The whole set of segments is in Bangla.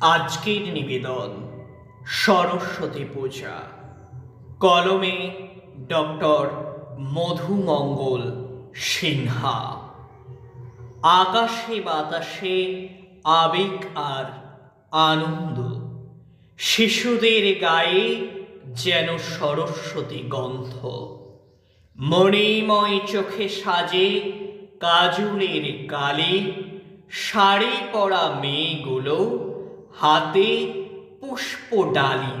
আজকের নিবেদন সরস্বতী পূজা। কলমে ডক্টর মধুমঙ্গল সিনহা। আকাশে বাতাসে আবেগ আর আনন্দ। শিশুদের গায়ে যেন সরস্বতী গন্ধ। মণিময় চোখে সাজে কাজলের কালি শাড়ি পরা মেয়েগুলো হাতে পুষ্প ডালি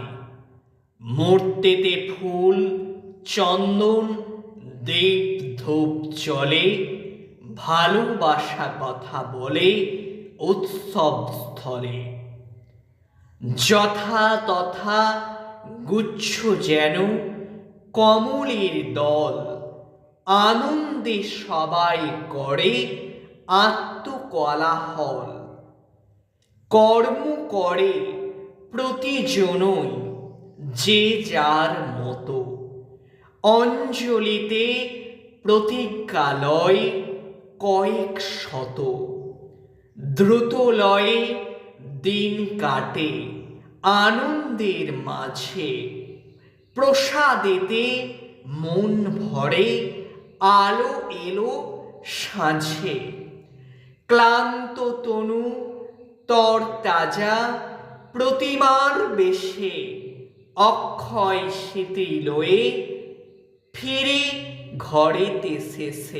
মূর্তিতে ফুল, চন্দন দেব ধূপ চলে ভালোবাসা কথা বলে উৎসব স্থলে। যথা তথা গুচ্ছ যেন কমলের দল। আনন্দে সবাই করে আত্মকলাহল। কর্ম করে প্রতিজনই যে যার মতো। অঞ্জলিতে প্রতিজ্ঞালয় কয়েক শত। দ্রুত লয়ে দিন কাটে আনন্দের মাঝে। প্রসাদেতে মন ভরে আলো এলো সাঁঝে। ক্লান্ত তনু তর তাজা প্রতিমার বেশে অক্ষয় স্মৃতি লয়ে ফিরে ঘরেতে শেষে।